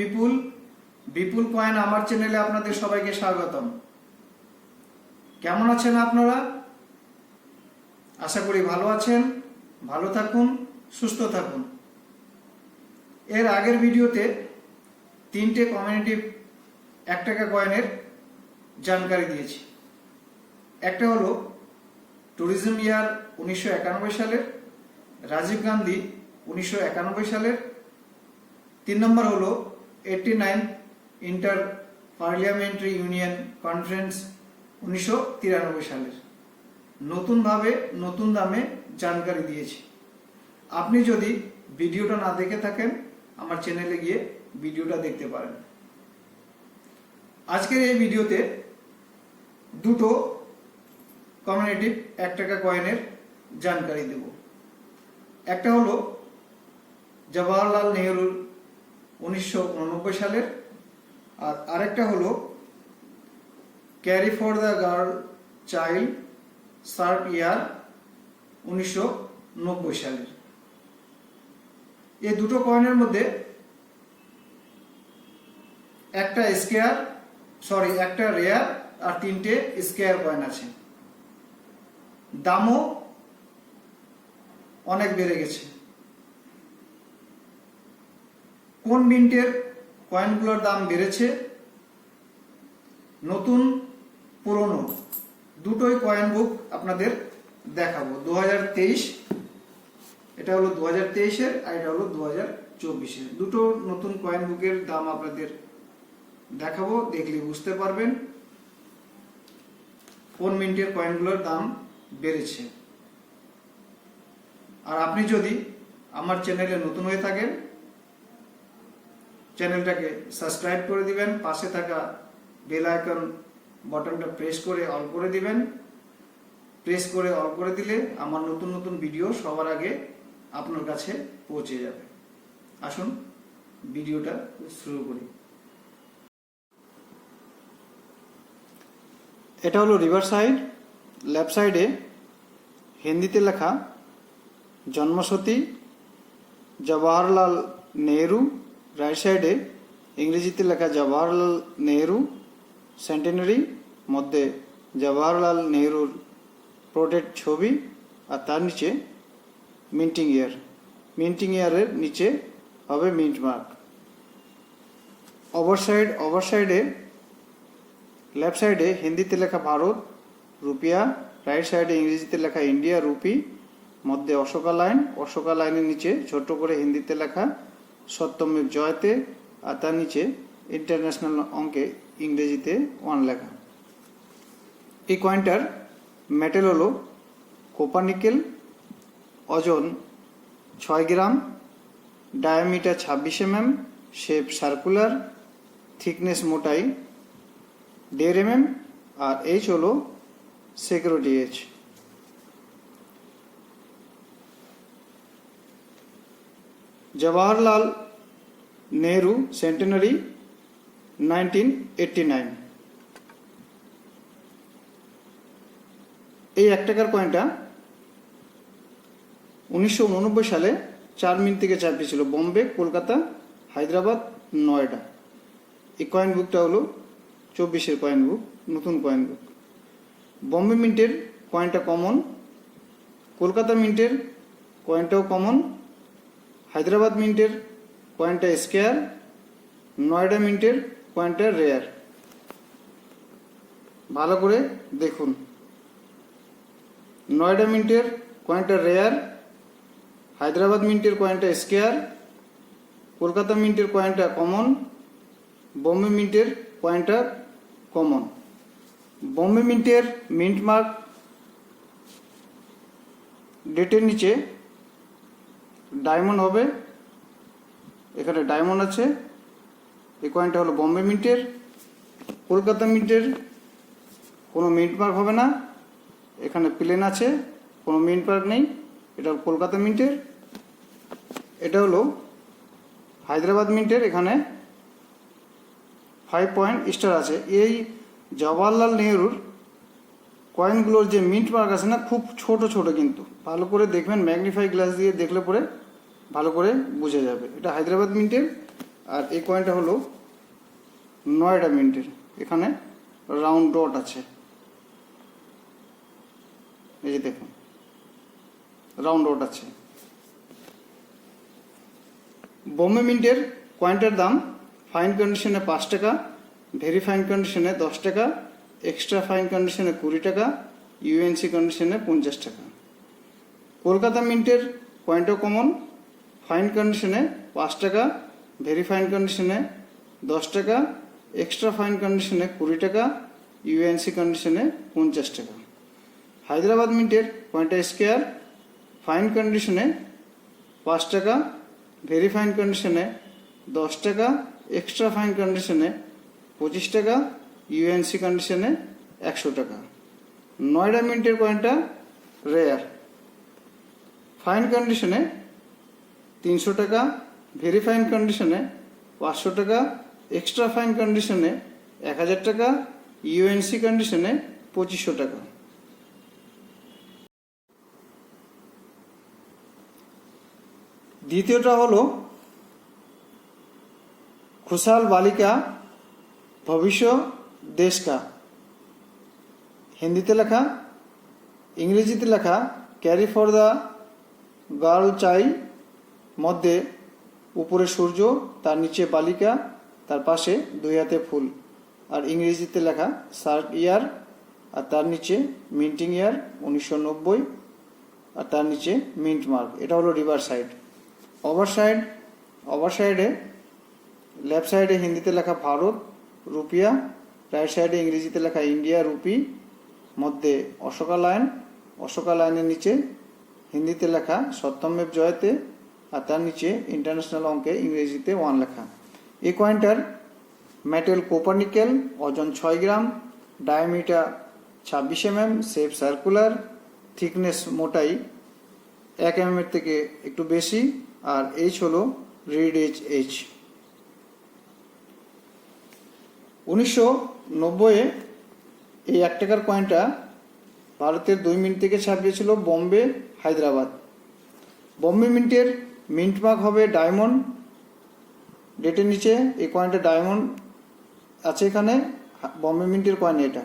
বিপুল বিপুল coin আমার চ্যানেলে আপনাদের সবাইকে স্বাগতম। কেমন আছেন আপনারা? আশা করি ভালো আছেন, ভালো থাকুন, সুস্থ থাকুন। এর আগের ভিডিওতে তিনটে কমিউনিটি এক টাকা কয়েনের জানকারি দিয়েছি। একটা হলো ট্যুরিজম ইয়ার উনিশশো একানব্বই সালের, রাজীব গান্ধী উনিশশো একানব্বই সালের। তিন নম্বর হলো eighty nine inter parliamentary union conference উনিশশো তিরানব্বই সালের। নতুনভাবে নতুন দামে জানকারি দিয়েছি। আপনি যদি ভিডিওটা না দেখে থাকেন, আমার চ্যানেলে গিয়ে ভিডিওটা দেখতে পারেন। আজকের এই ভিডিওতে দুটো কমিউনিটিভ এক টাকা কয়েনের জানকারি দেব। একটা হলো জওয়াহরলাল নেহরুর উনিশশো উননব্বই সালের। আর আরেকটা হলো, care for the girl child SAARC year উনিশশো নব্বই সালের। এই দুটো কয়েনের মধ্যে একটা স্কেয়ার, সরি, একটা রেয়ার আর তিনটে স্কেয়ার কয়েন আছে। দামও অনেক বেড়ে গেছে। কোন মিন্টের কয়েনগুলোর দাম বেড়েছে? নতুন, পুরনো, দুটোই কয়েন বুক আপনাদের দেখাবো। দু হাজার তেইশ, এটা হলো দু হাজার তেইশের আর এটা হলো দু হাজার চব্বিশের। দুটো নতুন কয়েন বুকের দাম আপনাদের দেখাবো, দেখলে বুঝতে পারবেন কোন মিন্টের কয়েনগুলোর দাম বেড়েছে। আর আপনি যদি আমার চ্যানেলে নতুন হয়ে থাকেন চ্যানেলটাকে সাবস্ক্রাইব করে দিবেন, পাশে থাকা বেল আইকন বটনটা প্রেস করে অল করে দিবেন। প্রেস করে অল করে দিলে আমার নতুন নতুন ভিডিও সবার আগে আপনার কাছে পৌঁছে যাবে। আসুন, ভিডিওটা শুরু করি। এটা হলো রিভার সাইড। লেফট সাইডে হিন্দিতে লেখা, জন্মসতী জওয়াহরলাল নেহরু রাইট সাইডে ইংরেজিতে লেখা জওয়াহরলাল নেহরু সেন্টেনারি মধ্যে জওয়াহরলাল নেহরুর প্রোটেক্ট ছবি আর তার নিচে মিন্টিং ইয়ার মিন্টিং ইয়ারের নিচে হবে mint mark over side over সাইডে লেফট সাইডে হিন্দিতে লেখা ভারত, রুপিয়া রাইট সাইডে ইংরেজিতে লেখা ইন্ডিয়া, রুপি, মধ্যে অশোকা লাইন অশোকা লাইনের নিচে ছোট করে হিন্দিতে লেখা সত্যমেব জয়তে আর তার নিচে ইন্টারন্যাশনাল অঙ্কে ইংরেজিতে ওয়ান লেখা। এই কয়েনটার মেটেল হলো কোপানিকেল ওজন ছয় গ্রাম ডায়ামিটার ছাব্বিশ এমএম শেপ সার্কুলার থিকনেস মোটাই দেড় এমএম আর এইচ হলো security H Jawaharlal Nehru centenary nineteen eighty nine এই এক টাকার কয়েনটা উনিশশো উননব্বই সালে চার মিনিট থেকে চাপিয়েছিল বোম্বে, কলকাতা, হায়দ্রাবাদ, নয়ডা। এই কয়েন বুকটা হলো চব্বিশের কয়েন বুক নতুন কয়েন বুক বম্বে মিন্টের কয়েনটা কমন কলকাতা মিন্টের কয়েনটাও কমন হায়দ্রাবাদ মিন্টের কয়েনটা স্কেয়ার, নয়ডা মিন্টের কয়েনটা রেয়ার। ভালো করে দেখুন। নয়ডা মিন্টের কয়েনটা রেয়ার, হায়দ্রাবাদ মিন্টের কয়েনটা স্কেয়ার, কলকাতা মিন্টের কয়েনটা কমন, বোম্বে মিন্টের কয়েনটা কমন। বোম্বে মিন্টের মিন্ট মার্ক ডেটের নিচে ডায়মন্ড হবে। এখানে ডায়মন্ড আছে। এই কয়েনটা হলো বোম্বে মিন্টের কলকাতা মিন্টের কোনো মিন্ট মার্ক হবে না। এখানে প্লেন আছে, কোনো মিন্ট মার্ক নেই। এটা কলকাতা মিন্টের এটা হলো হায়দ্রাবাদ মিন্টের এখানে ফাইভ পয়েন্ট স্টার আছে। এই জওয়াহরলাল নেহরুর কয়েনগুলোর যে মিন্ট মার্ক আছে না, খুব ছোট ছোট কিন্তু। ভালো করে দেখবেন ম্যাগনিফাই গ্লাস দিয়ে দেখলে পরে ভালো করে বুঝে যাবে। এটা হায়দ্রাবাদ মিন্টের, আর এই কয়েনটা হলো নয়ডা মিন্টের। এখানে রাউন্ড ডট আছে। এই যে দেখুন রাউন্ড ডট আছে। বোম্বে মিন্টের কয়েনটার দাম ফাইন কন্ডিশনে পাঁচ টাকা ভেরি ফাইন কন্ডিশনে দশ টাকা এক্সট্রা ফাইন কন্ডিশনে কুড়ি টাকা ইউএনসি কন্ডিশনে পঞ্চাশ টাকা। কলকাতা মিন্টের কয়েনটা কমন ফাইন কন্ডিশনে পাঁচ টাকা, ভেরি ফাইন কন্ডিশনে দশ টাকা, এক্সট্রা ফাইন কন্ডিশনে কুড়ি টাকা, ইউএনসি কন্ডিশনে পঞ্চাশ টাকা। হায়দ্রাবাদ মিন্টের কয়েনটা স্কোয়ার ফাইন কন্ডিশনে পাঁচ টাকা, ভেরি ফাইন কন্ডিশনে দশ টাকা, এক্সট্রা ফাইন কন্ডিশনে পঁচিশ টাকা, ইউএনসি কন্ডিশনে একশো টাকা। নয়ডা মিন্টের কয়েনটা রেয়ার ফাইন কন্ডিশনে তিনশো টাকা ভেরি ফাইন কন্ডিশনে পাঁচশো টাকা এক্সট্রা ফাইন কন্ডিশনে এক হাজার টাকা ইউএনসি কন্ডিশনে পঁচিশশো টাকা। দ্বিতীয়টা হলো, খুশাল বালিকা ভবিষ্য দেশকা। হিন্দিতে লেখা, ইংরেজিতে লেখা ক্যারি ফর দ্য গার্ল চাই মধ্যে উপরে সূর্য, তার নিচে বালিকা, তার পাশে দুই হাতে ফুল। আর ইংরেজিতে লেখা সার্ক ইয়ার আর তার নিচে মিন্টিং ইয়ার উনিশশো নব্বই, আর তার নিচে মিন্ট মার্ক এটা হলো river side over side over সাইডে লেফট সাইডে হিন্দিতে লেখা ভারত রুপিয়া রাইট সাইডে ইংরেজিতে লেখা ইন্ডিয়া রুপি মধ্যে অশোকা লাইন অশোকা লাইনের নিচে হিন্দিতে লেখা সত্যমেব জয়তে আর তার নিচে ইন্টারন্যাশনাল অঙ্কে ইংরেজিতে ওয়ান লেখা। এই কয়েনটার মেটেল কোপারনিকেল ওজন ছয় গ্রাম ডায়ামিটার ছাব্বিশ এমএম শেপ সার্কুলার থিকনেস মোটাই এক এম এর থেকে একটু বেশি, আর এইচ হলো রিড এইচ এইচ উনিশশো নব্বইয়ে এই এক টাকার কয়েনটা ভারতের দুই মিনিট থেকে ছাপিয়েছিল বম্বে, হায়দ্রাবাদ। বম্বে মিন্টের মিন্ট মার্ক হবে ডায়মন্ড। ডেটের নিচে এই কয়েনটা ডায়মন্ড আছে এখানে। বম্বে মিন্টের কয়েন এটা।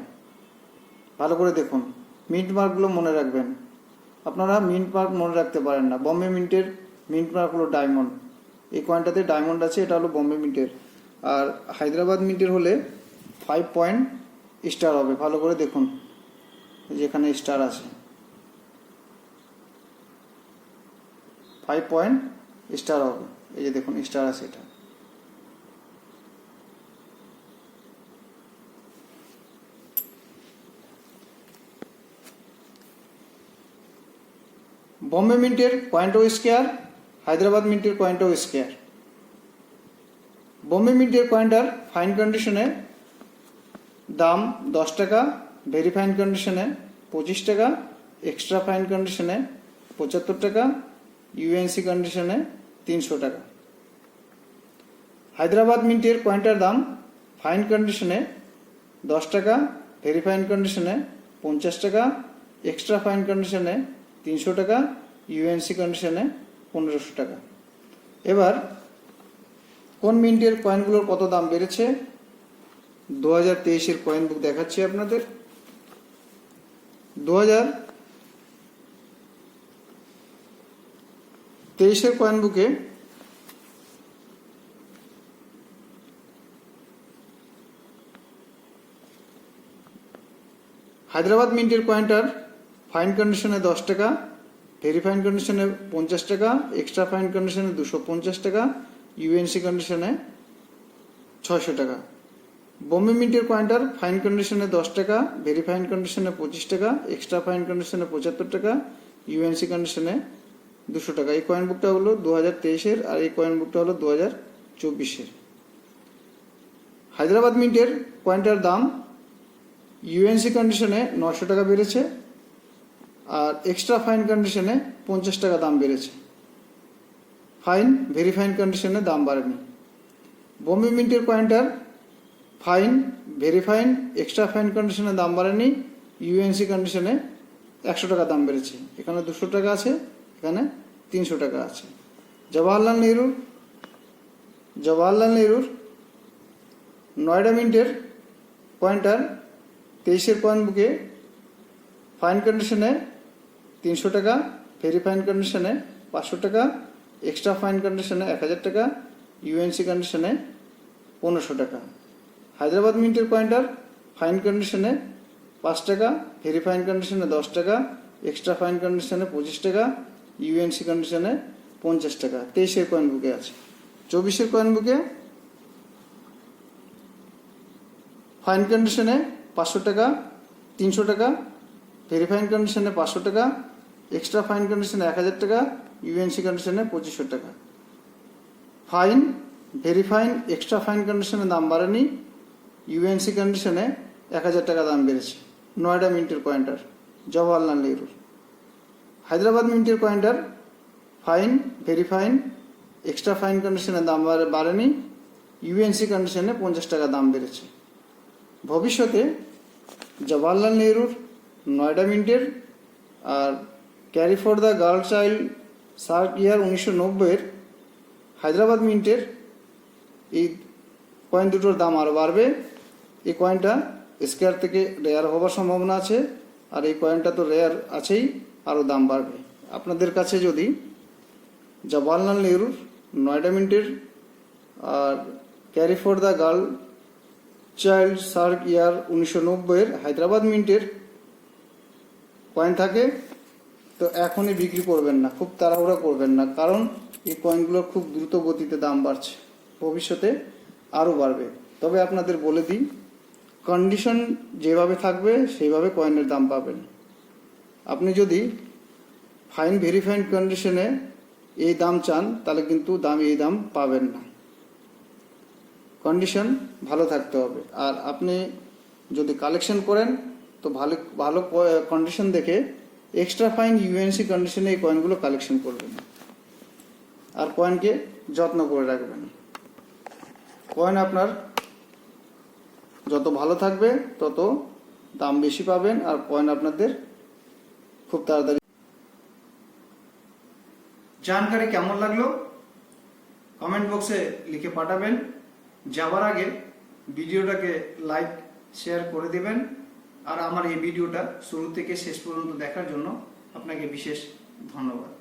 ভালো করে দেখুন। মিন্ট মার্কগুলো মনে রাখবেন। আপনারা মিন্ট মার্ক মনে রাখতে পারেন না। বম্বে মিন্টের মিন্ট মার্ক হলো ডায়মন্ড। এই কয়েনটাতে ডায়মন্ড আছে, এটা হলো বম্বে মিন্টের। আর হায়দ্রাবাদ মিন্টের হলে ফাইভ পয়েন্ট স্টার হবে। ভালো করে দেখুন। যেখানে স্টার আছে। ফাইভ পয়েন্ট স্টার হবে। এই যে দেখুন স্টার আছে এটা। বম্বে মিন্টের কয়েন্টো স্কোয়ার হায়দ্রাবাদ মিন্টের কয়েন্টো স্কোয়ার বোম্বে মিন্টের কয়েনটার ফাইন কন্ডিশনে দাম দশ টাকা ভেরি ফাইন কন্ডিশনে পঁচিশ টাকা এক্সট্রা ফাইন কন্ডিশনে পঁচাত্তর টাকা ইউএনসি কন্ডিশনে তিনশো টাকা। হায়দ্রাবাদ মিন্টের কয়েনটার দাম ফাইন কন্ডিশনে দশ টাকা, ভেরি ফাইন কন্ডিশনে পঞ্চাশ টাকা, এক্সট্রা ফাইন কন্ডিশনে তিনশো টাকা ইউএনসি কন্ডিশনে পনেরোশো টাকা। এবার কোন মিন্টের কয়েনগুলোর কত দাম বেড়েছে? দু হাজার তেইশের কয়েন বুক দেখাচ্ছি আপনাদের। দু হাজার তেইশের কয়েন বুকে হায়দ্রাবাদ মিন্টের কয়েনটার ফাইন কন্ডিশনে দশ টাকা, ভেরি ফাইন কন্ডিশনে পঞ্চাশ টাকা, এক্সট্রা ফাইন কন্ডিশনে দুশো পঞ্চাশ টাকা, ইউএনসি কন্ডিশনে ছয়শো টাকা। বোম্বে মিন্টের কয়েনটার ফাইন কন্ডিশনে দশ টাকা, ভেরি কন্ডিশনে পঁচিশ টাকা, এক্সট্রা ফাইন কন্ডিশনে পঁচাত্তর টাকা, ইউএনসি কন্ডিশনে দুশো টাকা। এই কয়েন বুকটা হলো দু হাজার তেইশের আর এই কয়েন বুকটা হলো দু হাজার চব্বিশের। হায়দ্রাবাদ মিন্টের কয়েনটার দাম ইউএনসি কন্ডিশনে নশো টাকা বেড়েছে আর এক্সট্রা ফাইন কন্ডিশনে পঞ্চাশ টাকা দাম বেড়েছে। ফাইন ভেরি ফাইন কন্ডিশনে দাম বাড়েনি। বোম্বে মিন্টের কয়েনটার fine very fine extra fine কন্ডিশনে দাম বাড়েনি। ইউএনসি কন্ডিশনে একশো টাকা দাম বেড়েছে। এখানে দুশো টাকা আছে এখানে তিনশো টাকা আছে। জওয়াহরলাল নেহরু, জওয়াহরলাল নেহরুর নয়ডা মিন্টের পয়েন্টার তেইশের পয়েন্ট বুকে ফাইন কন্ডিশনে তিনশো টাকা ভেরি ফাইন কন্ডিশনে পাঁচশো টাকা এক্সট্রা ফাইন কন্ডিশনে এক হাজার টাকা ইউএনসি কন্ডিশনে পনেরোশো টাকা। হায়দ্রাবাদ মিন্টের পয়েন্টার ফাইন কন্ডিশনে পাঁচ টাকা ভেরি ফাইন কন্ডিশনে দশ টাকা এক্সট্রা ফাইন কন্ডিশনে পঁচিশ টাকা ইউএনসি কন্ডিশনে পঞ্চাশ টাকা, তেইশের কয়েন বুকে আছে। চব্বিশের কয়েন বুকে ফাইন কন্ডিশনে পাঁচশো টাকা, তিনশো টাকা ভেরিফাইন কন্ডিশনে পাঁচশো টাকা এক্সট্রা ফাইন কন্ডিশনে এক হাজার টাকা ইউএনসি কন্ডিশনে পঁচিশশো টাকা। ফাইন ভেরিফাইন এক্সট্রা ফাইন কন্ডিশনে দাম বাড়েনি ইউএনসি কন্ডিশনে এক হাজার টাকা দাম বেড়েছে। নয়ডা মিন্টের পয়েন্টার জওয়াহরলাল নেহরুর। হায়দ্রাবাদ মিন্টের pointer fine, very fine, extra fine কন্ডিশনে দাম বাড়ে- বাড়েনি, ইউএনসি কন্ডিশনে পঞ্চাশ টাকা দাম বেড়েছে। ভবিষ্যতে জওয়াহরলাল নেহরুর নয়ডা মিন্টের আর care for the girl child SAARC year উনিশশো নব্বইয়ের হায়দ্রাবাদ মিন্টের এই কয়েন দুটোর দাম আরও বাড়বে। এই কয়েনটা স্কোয়ার থেকে রেয়ার হওয়ার সম্ভাবনা আছে, আর এই কয়েনটা তো রেয়ার আছেই। আরও দাম বাড়বে। আপনাদের কাছে যদি জওয়াহরলাল নেহরুর নয়ডা মিন্টের আর care for the girl child SAARC year উনিশশো নব্বইয়ের হায়দ্রাবাদ মিন্টের কয়েন থাকে, তো এখনই বিক্রি করবেন না, খুব তাড়াহুড়া করবেন না, কারণ এই কয়েনগুলোর খুব দ্রুত গতিতে দাম বাড়ছে, ভবিষ্যতে আরও বাড়বে। তবে আপনাদের বলে দিই কন্ডিশন যেভাবে থাকবে, সেইভাবে কয়েনের দাম পাবেন। আপনি যদি ফাইন ভেরিফাইড কন্ডিশনে এই দাম চান, তাহলে কিন্তু দাম এই দাম পাবেন না। কন্ডিশন ভালো থাকতে হবে। আর আপনি যদি কালেকশন করেন, তো ভালো ভালো কন্ডিশন দেখে এক্সট্রা ফাইন ইউএনসি কন্ডিশনে এই কয়েনগুলো কালেকশন করবেন। আর কয়েনকে যত্ন করে রাখবেন। কয়েন আপনার যত ভালো থাকবে, তত দাম বেশি পাবেন, আর কয়েন আপনাদের খুব তাড়াতাড়ি। জানকারি কেমন লাগল কমেন্ট বক্সে লিখে পাঠাবেন যাবার আগে ভিডিওটাকে লাইক শেয়ার করে দেবেন আর আমার এই ভিডিওটা শুরু থেকে শেষ পর্যন্ত দেখার জন্য আপনাকে বিশেষ ধন্যবাদ